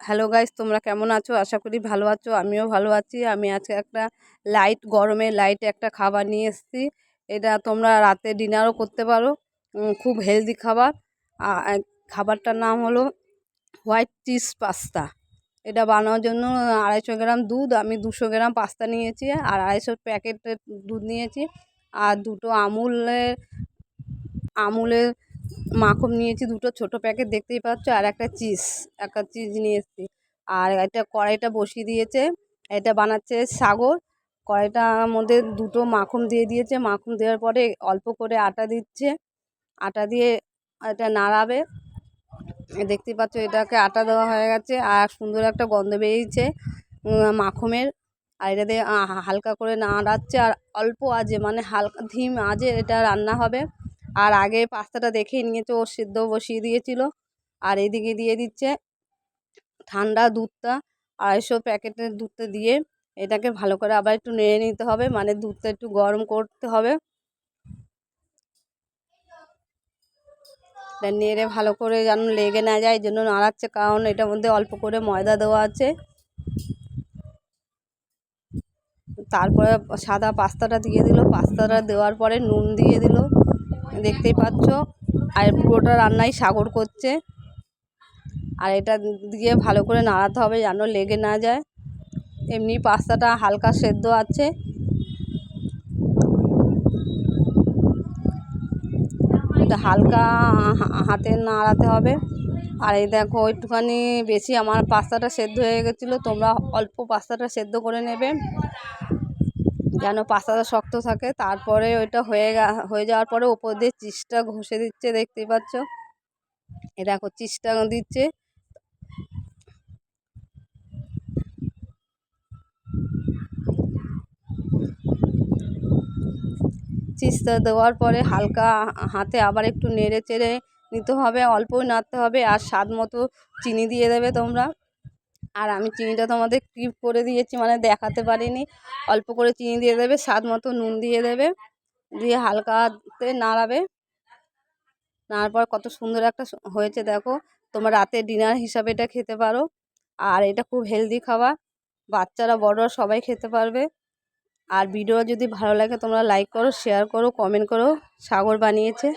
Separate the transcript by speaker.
Speaker 1: Hello guys, তোমরা কেমন আছো? আশা করি ভালো আছো, আমিও ভালো আছি। আমি আজকে একটা লাইট, গরমে লাইট একটা খাবার নিয়ে এসেছি। এটা তোমরা রাতে ডিনারও করতে পারো। খুব হেলদি খাবার। খাবারটার নাম হলো হোয়াইট চিজ পাস্তা। এটা বানানোর জন্য আড়াইশো গ্রাম দুধ, আমি দুশো গ্রাম পাস্তা নিয়েছি আর আড়াইশো প্যাকেটের দুধ নিয়েছি। আর দুটো আমুলের আমুলের মাখন নিয়েছি দুটো ছোট প্যাকেট দেখতেই পাচ্ছ আর একটা চিজ একটা চিজ নিয়ে এসেছি। আর এটা কড়াইটা বসিয়ে দিয়েছে এটা বানাচ্ছে সাগর। কড়াইটার মধ্যে দুটো মাখন দিয়ে দিয়েছে মাখন দেওয়ার পরে অল্প করে আটা দিচ্ছে আটা দিয়ে এটা নাড়াবে। এ দেখতেই পাচ্ছ এটাকে আটা দেওয়া হয়ে গেছে আর সুন্দর একটা গন্ধ বেরিয়েছে উম, মাখনের। আর এটা দিয়ে হালকা করে নাড়াচ্ছে আর অল্প আজে মানে হালকা ধিম আজে এটা রান্না হবে। আর আগে পাস্তাটা দেখেই নিয়েছে ও সিদ্ধ বসিয়ে দিয়েছিল। আর এদিকে দিয়ে দিচ্ছে ঠান্ডা দুধটা আড়াইশো প্যাকেটের দুধটা দিয়ে। এটাকে ভালো করে আবার একটু নেড়ে নিতে হবে মানে দুধটা একটু গরম করতে হবে। এটা নেড়ে ভালো করে যেন লেগে না যায়, এই জন্য নাড়াচ্ছে, কারণ এটার মধ্যে অল্প করে ময়দা দেওয়া আছে। তারপরে সাদা পাস্তাটা দিয়ে দিল। পাস্তাটা দেওয়ার পরে নুন দিয়ে দিল। দেখতেই পাচ্ছ। আর পুরোটা রান্নাই সাগর করছে। আর এটা দিয়ে ভালো করে নাড়াতে হবে যেন লেগে না যায়। এমনি পাস্তাটা হালকা সেদ্ধ আছে। এটা হালকা হাতে নাড়াতে হবে। আর এই দেখো, একটুখানি বেশি আমার পাস্তাটা সেদ্ধ হয়ে গেছিল, তোমরা অল্প পাস্তাটা সেদ্ধ করে নেবে। যেন পাস্তাটা শক্ত থাকে। তারপরে ওইটা হয়ে হয়ে যাওয়ার পরে ওপর দিয়ে চিজটা ঘষে দিচ্ছে, দেখতেই পাচ্ছ। এ দেখো চিজটা দিচ্ছে। চিজটা দেওয়ার পরে হালকা হাতে আবার একটু নেড়ে চেড়ে নিতে হবে, অল্পই নাড়তে হবে, আর স্বাদ মতো চিনি দিয়ে দেবে তোমরা। আর আমি চিনিটা তোমাদের ক্রিপ করে দিয়েছি মানে দেখাতে পারিনি। অল্প করে চিনি দিয়ে দেবে, স্বাদ মতো নুন দিয়ে দেবে, দিয়ে হালকাতে নাড়াবে। নাড়ার পর কত সুন্দর একটা হয়েছে দেখো, তোমরা রাতে ডিনার হিসাবে এটা খেতে পারো। আর এটা খুব হেলদি খাবার, বাচ্চারা, বড়রা সবাই খেতে পারবে। আর ভিডিও যদি ভালো লাগে তোমরা লাইক করো, শেয়ার করো, কমেন্ট করো, সাগর বানিয়েছে।